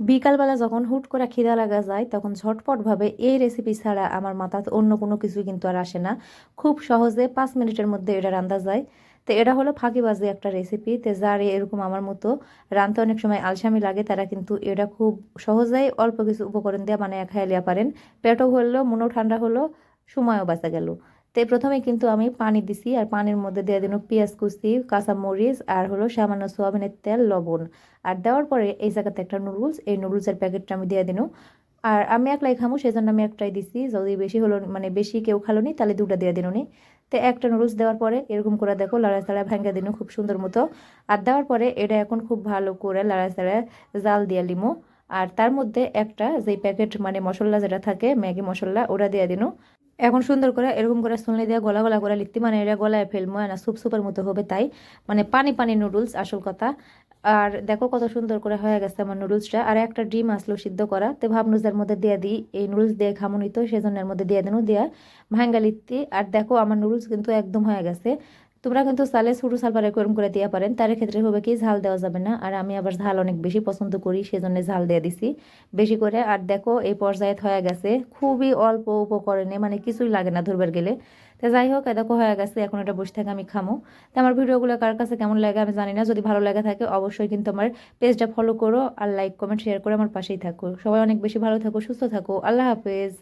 বিকালবেলা যখন হুট করে খিদা লাগা যায়, তখন ঝটপটভাবে এই রেসিপি ছাড়া আমার মাথায় অন্য কোনো কিছু কিন্তু আর আসে না। খুব সহজে পাঁচ মিনিটের মধ্যে এটা রান্না যায়। তো এটা হলো ফাঁকিবাজি একটা রেসিপি তো যার এরকম আমার মতো রানতে অনেক সময় আলসামি লাগে, তারা কিন্তু এটা খুব সহজেই অল্প কিছু উপকরণ দিয়ে মানে খাইয়ে লিয়া পারেন। পেটও হলো মনও ঠান্ডা হলো, সময়ও বাঁচা গেল। তো প্রথমে কিন্তু আমি পানি দিছি আর পানির মধ্যে দিয়ে দিন পেঁয়াজ কুচি, কাঁচামরিচ আর হলো সামান্য সোয়াবিনের তেল, লবণ। আর দেওয়ার পরে এই জায়গাতে একটা নুডলস, এই নুডলসের প্যাকেটটা আমি দিয়ে দিনু আর আমি একলাই খামু, সেজন্য আমি একটাই দিছি। যদি বেশি হলো মানে বেশি কেউ খালো নি, তাহলে দুটা দিয়ে দিনুনি তো একটা নুডলস দেওয়ার পরে এরকম করে দেখো লাড়া চাড়া ভেঙে দিনু খুব সুন্দর মতো। আর দেওয়ার পরে এটা এখন খুব ভালো করে লাড়া সাড়া জাল দিয়ে লিমো। আর তার মধ্যে একটা যেই প্যাকেট মানে মশলা যেটা থাকে, ম্যাগি মশলা, ওটা দিয়ে দিন। এখন সুন্দর করে এরকম করে শুনলে দিয়ে গলা গলা করে লিখতে মানে এটা গলায় ফেলব না, সুপ সুপের মতো হবে তাই। মানে পানি পানি নুডলস আসল কথা। আর দেখো কত সুন্দর করে হয়ে গেছে আমার নুডলসটা আর একটা ডিম আসলো সিদ্ধ করা। তো ভাবনুজের মধ্যে দিয়ে দিই। এই নুডলস দিয়ে খামুনি তো, সেজন্য এর মধ্যে দিয়ে দেনু, দিয়া ভাঙ্গা লিখতে। আর দেখো আমার নুডলস কিন্তু একদম হয়ে গেছে। তোমরা কিন্তু সালে ছোটো সালবার এরকম করে দেওয়া পারেন, তার ক্ষেত্রে হবে কি ঝাল দেওয়া যাবে না। আর আমি আবার ঝাল অনেক বেশি পছন্দ করি, সেজন্য ঝাল দিয়ে দিছি। বেশি করে, আর দেখো এই পর্যায়ে হয়ে গেছে খুবই অল্প উপকরণে মানে কিছুই লাগে না ধরবার গেলে। তো যাই হোক দেখো হয়ে গেছে, এখন এটা বসে থেকে আমি খামো। তো আমার ভিডিওগুলো কার কাছে কেমন লাগে আমি জানি না, যদি ভালো লাগে থাকে অবশ্যই কিন্তু আমার পেজটা ফলো করো আর লাইক কমেন্ট শেয়ার করে আমার পাশেই থাকো। সবাই অনেক বেশি ভালো থাকো, সুস্থ থাকো, আল্লাহ হাফেজ।